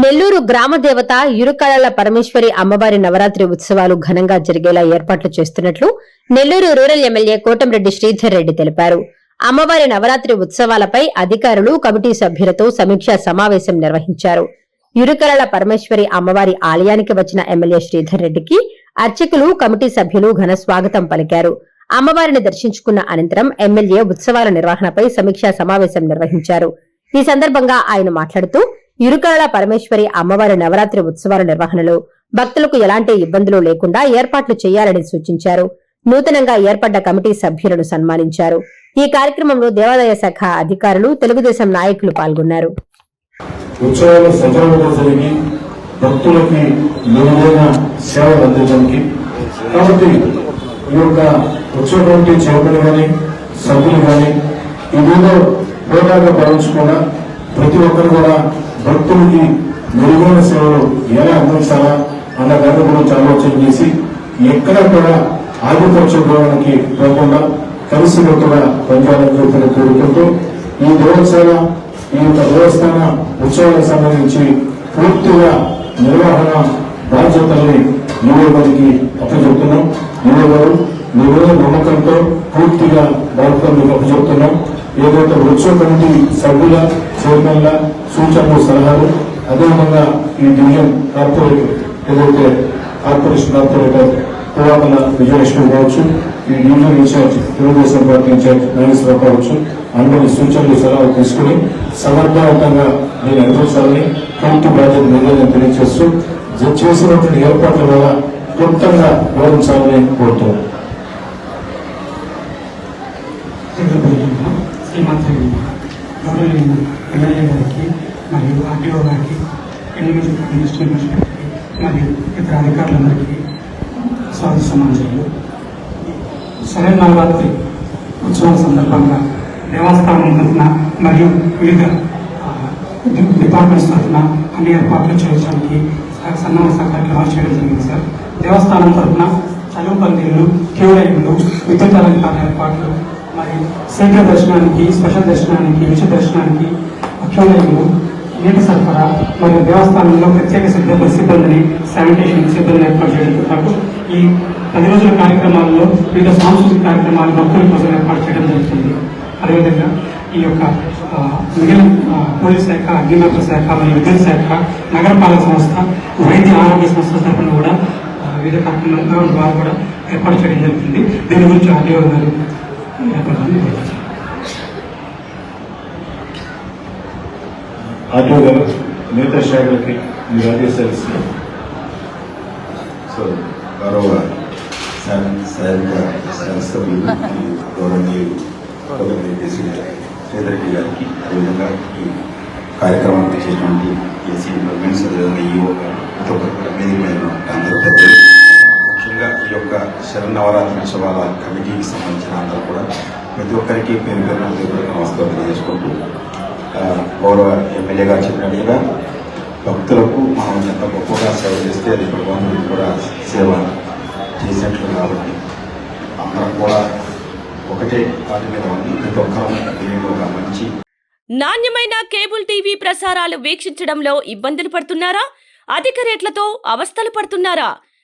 నెల్లూరు గ్రామ దేవత ఇరుకళల పరమేశ్వరి అమ్మవారి నవరాత్రి ఉత్సవాలు ఘనంగా జరిగేలా ఏర్పాట్లు చేస్తున్నట్లు నెల్లూరు రూరల్ ఎమ్మెల్యే కోటంరెడ్డి శ్రీధర్ రెడ్డి తెలిపారు. అమ్మవారి నవరాత్రి ఉత్సవాలపై అధికారులు కమిటీ సభ్యులతో సమీక్షా సమావేశం నిర్వహించారు. ఇరుకళల పరమేశ్వరి అమ్మవారి ఆలయానికి వచ్చిన ఎమ్మెల్యే శ్రీధర్ రెడ్డికి అర్చకులు కమిటీ సభ్యులు ఘన స్వాగతం పలికారు. అమ్మవారిని దర్శించుకున్న అనంతరం ఎమ్మెల్యే ఉత్సవాల నిర్వహణపై సమీక్షా సమావేశం నిర్వహించారు. ఈ సందర్భంగా ఆయన మాట్లాడుతూ ఇరుకళల పరమేశ్వరి అమ్మవారి నవరాత్రి ఉత్సవాల నిర్వహణలో భక్తులకు ఎలాంటి ఇబ్బందులు లేకుండా ఏర్పాట్లు చేయాలని సూచించారు. నూతనంగా ఏర్పడ్డ కమిటీ సభ్యులను సన్మానించారు. ఈ కార్యక్రమంలో దేవాదాయ శాఖ అధికారులు తెలుగుదేశం నాయకులు పాల్గొన్నారు. ఉత్సవాలు సజావుగా జరిగి భక్తులకి మెరుగైన సేవలు అందించడానికి కాబట్టి ఈ యొక్క ఉత్సవ కమిటీ కానీ సభ్యులు కానీ ఈ మీద హోదాగా భావించకుండా ప్రతి ఒక్కరు కూడా భక్తులకి మెరుగైన సేవలు ఎలా అందించాలా అన్న దాని గురించి ఆలోచన చేసి ఎక్కడ కూడా ఆధిపత్యడానికి పోకుండా కలిసికట్టుగా పనిచేయాలని చెప్పిన కోరుకుంటూ ఈ దేవస్థాన ఈ యొక్క దేవస్థాన ఉత్సవాలకు సంబంధించి పూర్తిగా నిర్వహణ బాధ్యతల్ని నియోజకవర్గానికి అప్పచెప్తున్నాం. నియోజకవర్గం మీ మీద నమ్మకంతో పూర్తిగా బాధ్యతలు మీకు అప్పచెప్తున్నాం. ఏదైతే వచ్చే కమిటీ సభ్యుల చైర్మన్ల సూచనలు సలహాలు అదేవిధంగా ఈ డివిజన్ కార్పొరేట్ ఏదైతే కార్పొరేషన్ కార్పొరేటర్ పురాతన విజయలక్ష్మి కావచ్చు ఈ division incharge Telugu Desam party incharge Nageswara Rao కావచ్చు అందరి సూచనలు సలహాలు తీసుకుని సమర్థవంతంగా నేను నిర్వహించాలని పూర్తి బాధ్యత నిర్ణయం తెలియజేస్తూ చేసినటువంటి ఏర్పాట్ల వల్ల క్లుప్తంగా వివరించాలని కోరుతున్నాను. తెలుగుదేశంలో గౌరవ ఎమ్మెల్యే గారికి మరియు ఆర్టీఓ గారికి ఎనిమిది మినిస్టర్ గారికి మరియు ఇతర అధికారులందరికీ స్వాగత సమాచారాలు. శరణ్ నవరాత్రి ఉత్సవాల సందర్భంగా దేవస్థానం తరఫున మరియు వివిధ డిపార్ట్మెంట్స్ తరఫున అన్ని ఏర్పాట్లు చేయడానికి స- సన్నాహ కార్యక్రమాలు చేయడం జరిగింది సార్. దేవస్థానం తరఫున చదువు పందిళ్ళు క్యూలైన్లు విద్యుత్ అలంకార ఏర్పాట్లు మరియు శీఘ్ర దర్శనానికి స్పెషల్ దర్శనానికి ఉచిత దర్శనానికి ముఖ్యమైన నీటి సరఫరా మరియు దేవస్థానంలో ప్రత్యేక సిబ్బంది సిబ్బందిని శానిటేషన్ సిబ్బందిని ఏర్పాటు చేయడంతో పాటు ఈ పది రోజుల కార్యక్రమాల్లో వివిధ సాంస్కృతిక కార్యక్రమాలు భక్తుల కోసం ఏర్పాటు చేయడం జరుగుతుంది. అదేవిధంగా ఈ యొక్క మిగిలిన పోలీస్ శాఖ అగ్నిమాపక శాఖ మరియు విద్యుత్ శాఖ నగరపాలక సంస్థ వైద్య ఆరోగ్య సంస్థ తరఫున కూడా వివిధ కార్యక్రమాల ద్వారా కూడా ఏర్పాటు చేయడం జరుగుతుంది. దీని గురించి ఆర్టీఓ గారు ఏర్పాటు చేస్తారు ఆర్టీఓ గారు మిగతా శాఖలకి మీరు ఆదేశాలు ఇస్తున్నారు సో గౌరవ శాసన సహాయక శాసనసభ్యులు మరియు గౌరవనీయులు కోదండరెడ్డి శ్రీధరెడ్డి గారికి అదేవిధంగా ఈ కార్యక్రమానికి చేసినటువంటి ఏసీ డెవలప్మెంట్స్ అదేవిధంగా ఈఓ గారు ప్రతి ఒక్కరు కూడా వేదిక మీద ఉన్న అందరూ పెద్దలు ముఖ్యంగా ఈ యొక్క శరన్నవరాత్రి ఉత్సవాల కమిటీకి సంబంధించిన అందరూ కూడా ప్రతి ఒక్కరికి పేరు పేరు హృదయపూర్వక నమస్కారం తెలియజేసుకుంటూ గౌరవ ఎమ్మెల్యే గారు చెప్పినట్టుగా భక్తులకు మనం ఎంత గొప్పగా సేవ చేస్తే అది భగవంతుడికి కూడా సేవ చేసినట్లు కాబట్టి అందరం కూడా ఒకటే వాటి మీద ఉంది. ప్రతి ఒక్కరూ దీనిలో ఒక మంచి నాణ్యమైన కేబుల్ టీవీ ప్రసారాలు వీక్షించడంలో ఇబ్బందులు పడుతున్నారా? అధిక రేట్లతో అవస్థలు పడుతున్నారా?